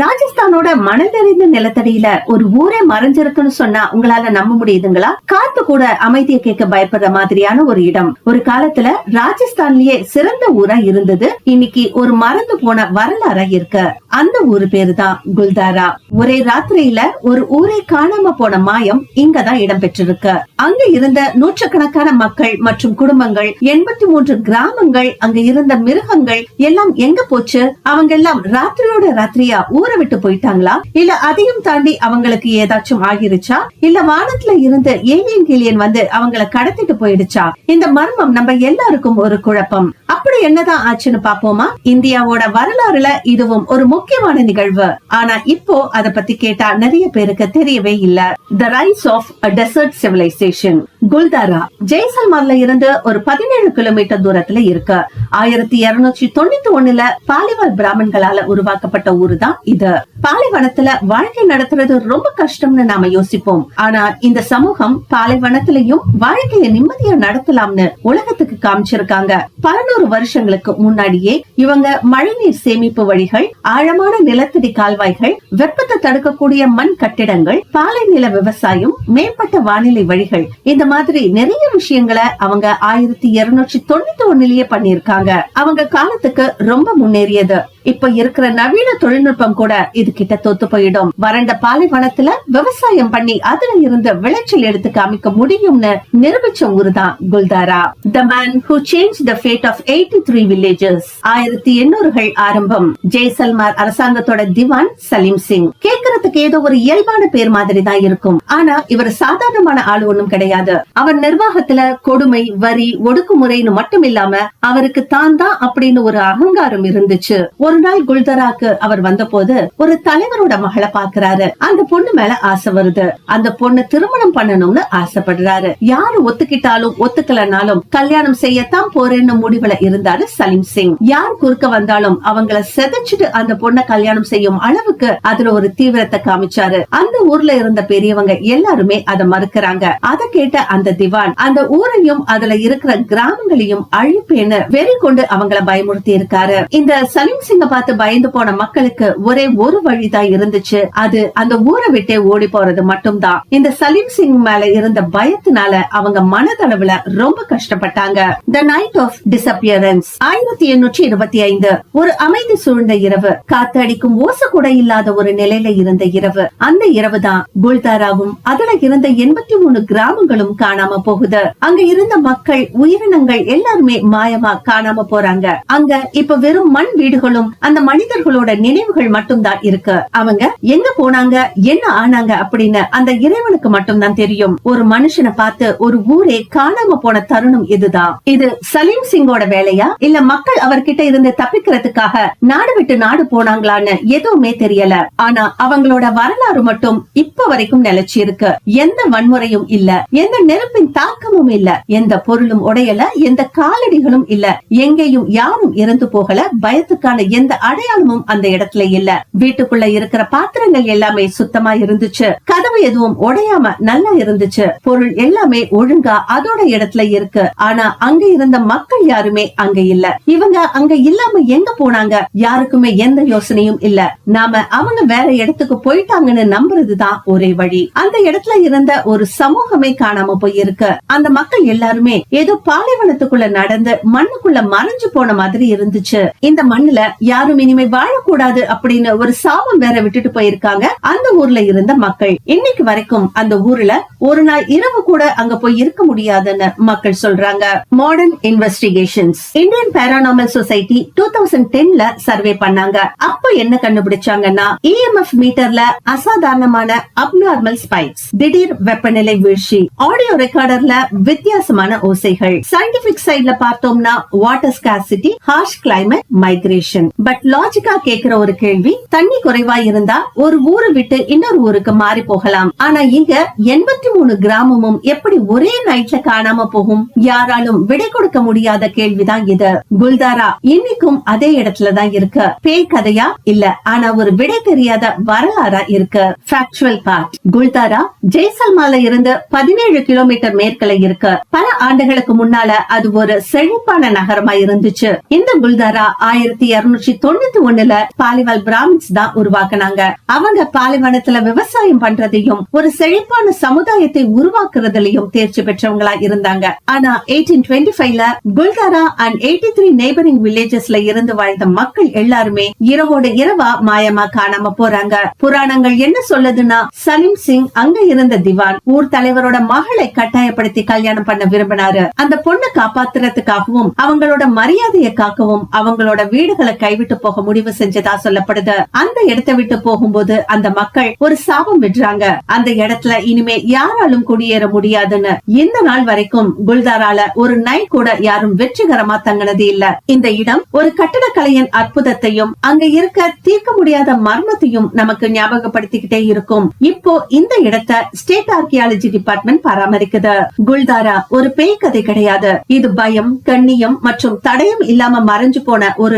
ராஜஸ்தானோட மணல் நிறைந்த நிலத்தடியில ஒரு ஊரே மறைஞ்சிருக்குன்னு சொன்னா உங்களால நம்ப முடியுதுங்களா? காத்து கூட அமைதியை கேட்க பயப்படுற மாதிரியான ஒரு இடம். ஒரு காலத்துல ராஜஸ்தான்லயே சிறந்த ஊரா இருந்தது. இன்னைக்கு ஒரு மறந்து போன வரலாறா இருக்க. அந்த ஊரு பேரு தான் குல்தாரா. ஒரே ராத்திரியில ஒரு ஊரே காணாம போன மாயம் இங்கதான் இடம்பெற்றிருக்கு. அங்க இருந்த நூற்றுக்கணக்கான மக்கள் மற்றும் குடும்பங்கள் எண்பத்தி மூன்று கிராமங்கள் அங்க இருந்த மிருகங்கள் எல்லாம் எங்க போச்சு? அவங்க எல்லாம் ராத்திரியோட ராத்திரியா ஊர் விட்டு போயிட்டாங்களா? இல்ல அதையும் தாண்டி அவங்களுக்கு ஏதாச்சும் ஆகிருச்சா? இல்ல வானத்துல இருந்து ஏலியன் கிளியன் வந்து அவங்கள கடத்திட்டு போயிடுச்சா? இந்த மர்மம் நம்ம எல்லாருக்கும் ஒரு குழப்பம். அப்படி என்னதான் ஆச்சுன்னு பாப்போமா இந்தியாவோட வரலாறுல இதுவும் ஒரு முக்கியமான நிகழ்வு. ஆனா இப்போ அத பத்தி கேட்டா நிறைய பேருக்கு தெரியவே இல்ல. The rise of a desert civilization Kuldhara ஜெய்சல்மர்ல இருந்து ஒரு பதினேழு கிலோமீட்டர் தூரத்துல இருக்கு. ஆயிரத்தி இருநூற்றி தொண்ணூத்தி ஒண்ணுல பாலிவால் பிராமன்களால உருவாக்கப்பட்ட ஊரு தான் இது. பாலைவனத்துல வாழ்க்கை நடத்துறது ரொம்ப கஷ்டம்னு நாம யோசிப்போம். ஆனா இந்த சமூகம் பாலைவனத்திலையும் வாழ்க்கைய நிம்மதியா நடத்தலாம்னு உலகத்துக்கு காமிச்சிருக்காங்க. பதினோரு வருஷங்களுக்கு முன்னாடியே இவங்க மழைநீர் சேமிப்பு வழிகள் ஆழமான நிலத்தடி கால்வாய்கள் வெப்பத்தை தடுக்கக்கூடிய மண் கட்டிடங்கள் பாலை நில விவசாயம் மேம்பட்ட வானிலை வழிகள் இந்த மாதிரி நிறைய விஷயங்களை அவங்க ஆயிரத்தி இருநூற்றி தொண்ணூத்தி ஒண்ணுலயே பண்ணிருக்காங்க அவங்க காலத்துக்கு ரொம்ப முன்னேறியது. இப்ப இருக்கிற நவீன தொழில்நுட்பம் கூட இது கிட்ட தோத்து போயிடும். வறண்ட பாலைவனத்துல விவசாயம் பண்ணி அதுல இருந்து விளைச்சல் எடுத்து காமிக்க முடியும்னு நிரூபிச்ச ஊருதான் Kuldhara. The man who change the fate of eighty three villages ஆயிரத்தி எண்ணூறுகள் ஆரம்பம். ஜெய்சல்மார் அரசாங்கத்தோட திவான் சலீம் சிங். கேட்கறதுக்கு ஏதோ ஒரு இயல்பான பேர் மாதிரி தான் இருக்கும். ஆனா இவர் சாதாரணமான ஆள் ஒண்ணும் கிடையாது. அவர் நிர்வாகத்துல கொடுமை வரி ஒடுக்குமுறைன்னு மட்டும் இல்லாம அவருக்கு தான் தான் அப்படின்னு ஒரு அகங்காரம் இருந்துச்சு. ஒரு நாள் குல்தராக்கு அவர் வந்தபோது ஒரு தலைவரோட மகளை பாக்குறாரு அந்த பொண்ணு மேல ஆசை வருது. அந்த பொண்ணு திருமணம் பண்ணணும்னு ஆசைப்படுறாரு. யாரு ஒத்துக்கிட்டாலும் ஒத்துக்கலனாலும் கல்யாணம் செய்யத்தான் போறேன்னு முடிவுல இருந்தாரு சலீம் சிங். யார் குறுக்க வந்தாலும் அவங்கள செதைச்சிட்டு அந்த பொண்ணை கல்யாணம் செய்யும் அளவுக்கு அதுல ஒரு தீவிரத்தை காமிச்சாரு. அந்த ஊர்ல இருந்த பெரியவங்க எல்லாருமே அதை மறுக்கிறாங்க. அதை கேட்ட அந்த திவான் அந்த ஊரையும் அதுல இருக்கிற கிராமங்களையும் அழிப்பேன்னு வெறி கொண்டு அவங்கள பயமுறுத்தி இருக்காரு. இந்த சலீம் சிங்க பார்த்து பயந்து போன மக்களுக்கு ஒரே ஒரு வழிதான் இருந்துச்சு. அது அந்த ஊரை விட்டே ஓடி போறது மட்டும்தான். இந்த சலீம் சிங் மேல இருந்த பயத்தினால அவங்க மனதளவுல ரொம்ப கஷ்டப்பட்டாங்க. த நைட் ஆஃப் டிசப்பியரன்ஸ் ஆயிரத்தி எண்ணூற்றி இருபத்தி ஐந்து. ஒரு அமைதி சூழ்ந்த இரவு. காத்தடிக்கும் ஓசை கூட இல்லாத ஒரு நிலையில இருந்த இரவு. அந்த இரவு தான் குல்தாராவும் அதுல இருந்த எண்பத்தி மூணு கிராமங்களும் காணாம போகுது. அங்க இருந்த மக்கள் உயிரினங்கள் எல்லாருமே மாயமா காணாம போறாங்க. அங்க இப்ப வெறும் மண் வீடுகளும் அந்த மனிதர்களோட நினைவுகள் மட்டும்தான் இருக்கு. அவங்க எங்க போனாங்க என்ன ஆனாங்க அப்படின்னு அந்த இறைவனுக்கு மட்டும்தான் தெரியும். ஒரு மனுஷனை பார்த்து ஒரு ஊரே காணாம போன தருணம் இதுதான். இது சலீம் சிங்கோட வேலையா? இல்ல மக்கள் அவர்கிட்ட இருந்து தப்பிக்கிறதுக்காக நாடு விட்டு நாடு போனாங்களான்னு எதுவுமே தெரியல. ஆனா அவங்களோட வரலாறு மட்டும் இப்ப வரைக்கும் நிலைச்சு இருக்கு எந்த வன்முறையும் இல்ல எந்த நெருப்பின் தாக்கமும் இல்ல எந்த பொருளும் உடையல எந்த காலடிகளும் இல்ல எங்கேயும் யாரும் இறந்து போகல பயத்துக்கான எந்த அடையாளமும் அந்த இடத்துல இல்ல. வீட்டுக்குள்ள இருக்கிற பாத்திரங்கள் எல்லாமே சுத்தமா இருந்துச்சு. கதவு எதுவும் உடையாம நல்லா இருந்துச்சு. பொருள் எல்லாமே ஒழுங்கா அதோட இடத்துல இருக்கு. ஆனா அங்க இருந்த மக்கள் யாருமே அங்க இல்ல. இவங்க அங்க இல்லாம எங்க போனாங்க? யாருக்குமே எந்த யோசனையும் இல்ல. நாம அவங்க வேற இடத்துக்கு போயிட்டாங்கன்னு நம்புறதுதான் ஒரே வழி. அந்த இடத்துல இருந்த ஒரு சமூகமே காணாம போயிருக்கு. அந்த மக்கள் எல்லாருமே ஏதோ பாலைவனத்துக்குள்ள நடந்து மண்ணுக்குள்ள மறைஞ்சு போன மாதிரி இருந்துச்சு. இந்த மண்ணுல யாரும் இனிமே வாழக்கூடாது அப்படின்னு ஒரு சாபம் வேற விட்டுட்டு போயிருக்காங்க. அந்த ஊர்ல இருந்த மக்கள். இன்னைக்கு வரைக்கும் அந்த ஊர்ல ஒரு நாள் இரவு கூட அங்க போய் இருக்க முடியாதுன்னு மக்கள் சொல்றாங்க. Modern investigations Indian paranormal society two thousand டென்ல survey பண்ணாங்க. அப்ப என்ன கண்டுபிடிச்சாங்கன்னா இஎம்எஃப் மீட்டர்ல அசாதாரணமான அப்நார்மல் ஸ்பைக்ஸ் திடீர் வெப்பநிலை வீழ்ச்சி ஆடியோ ரெக்கார்டர்ல வித்தியாசமான ஓசைகள். சயின்டிபிக் சைட்ல பார்த்தோம்னா water scarcity harsh climate migration but லாஜிக்கா கேக்குற ஒரு கேள்வி தண்ணி குறைவா இருந்தா ஒரு ஊரை விட்டு இன்னொரு ஊருக்கு மாறி போகலாம். ஆனா இங்க எண்பத்தி மூணு கிராமமும் எப்படி ஒரே நைட்ல காணாம போகும்? யாராலும் விடை கொடுக்க முடியாத கேள்விதான் இது. குல்தாரா இன்னைக்கும் அதே இடத்துலதான் இருக்கு. பேய் கதையா? இல்ல ஆனா ஒரு விடை தெரியாத வரலாறா இருக்கு. ஃபேக்சுவல் பார்ட் குல்தாரா ஜெய்சல்மால இருந்து பதினேழு கிலோமீட்டர் மேற்குல இருக்கு. பல ஆண்டுகளுக்கு முன்னால அது ஒரு செழிப்பான நகரமா இருந்துச்சு. இந்த குல்தாரா ஆயிரத்தி இருநூற்றி தொண்ணூத்தி ஒண்ணுல பாலிவால் பிராமின்ஸ் தான் உருவாக்குனாங்க. அவங்க பாலைவனத்துல விவசாயம் பண்றதையும் ஒரு செழிப்பான சமுதாயத்தை உருவாக்குறதுலயும் தேர்ச்சி பெற்றவங்களா இருந்தாங்க. ஆனா எயிட்டீன் டுவெண்ட்டி ஃபைவ்ல Kuldhara and eighty three neighbouring வில்லேஜஸ்ல இருந்து வாழ்ந்த மக்கள் எல்லாருமே இரவோட இரவா மாயமா காணாம போறாங்க. புராணங்கள் என்ன சொல்லுதுன்னா சலீம் சிங் அங்க இருந்த திவான் ஊர் தலைவரோட மகளை கட்டாயப்படுத்தி கல்யாணம் பண்ண விரும்பினாரு. அந்த பொண்ணை காப்பாத்துறதுக்காகவும் அவங்களோட மரியாதையை காக்கவும் அவங்களோட வீடுகளை கை கைவிட்டு போக முடிவு செஞ்சதா சொல்லப்படுது. அந்த இடத்தை விட்டு போகும்போது அந்த மக்கள் ஒரு சாபம் விடுறாங்க அந்த இடத்துல இனிமே யாராலும் குடியேற முடியாதுன்னு இந்த நாள் வரைக்கும் குல்தாரால ஒரு நை கூட யாரும் வெற்றிகரமா தங்கினது இல்ல. இந்த இடம் ஒரு கட்டடக்கலையின் அற்புதத்தையும் அங்க இருக்க தீர்க்க முடியாத மர்மத்தையும் நமக்கு ஞாபகப்படுத்திக்கிட்டே இருக்கும். இப்போ இந்த இடத்தை ஸ்டேட் ஆர்கியாலஜி டிபார்ட்மெண்ட் பராமரிக்குது. குல்தாரா ஒரு பேய் கதை கிடையாது. இது பயம் கண்ணியம் மற்றும் தடயம் இல்லாம மறைஞ்சு போன ஒரு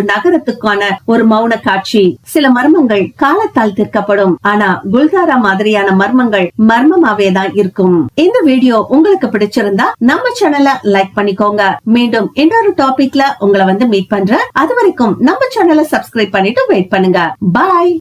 நகரத்துக்கான ஒரு மௌன காட்சி. சில மர்மங்கள் காலத்தால் தீர்க்கப்படும். ஆனா குல்தாரா மாதிரியான மர்மங்கள் மர்மமாவே தான் இருக்கும். இந்த வீடியோ உங்களுக்கு பிடிச்சிருந்தா நம்ம சேனலை லைக் பண்ணிக்கோங்க. மீண்டும் இன்னொரு டாபிக்ல உங்களை வந்து மீட் பண்றேன். அது வரைக்கும் நம்ம சேனலை சப்ஸ்கிரைப் பண்ணிட்டு வெயிட் பண்ணுங்க. பாய்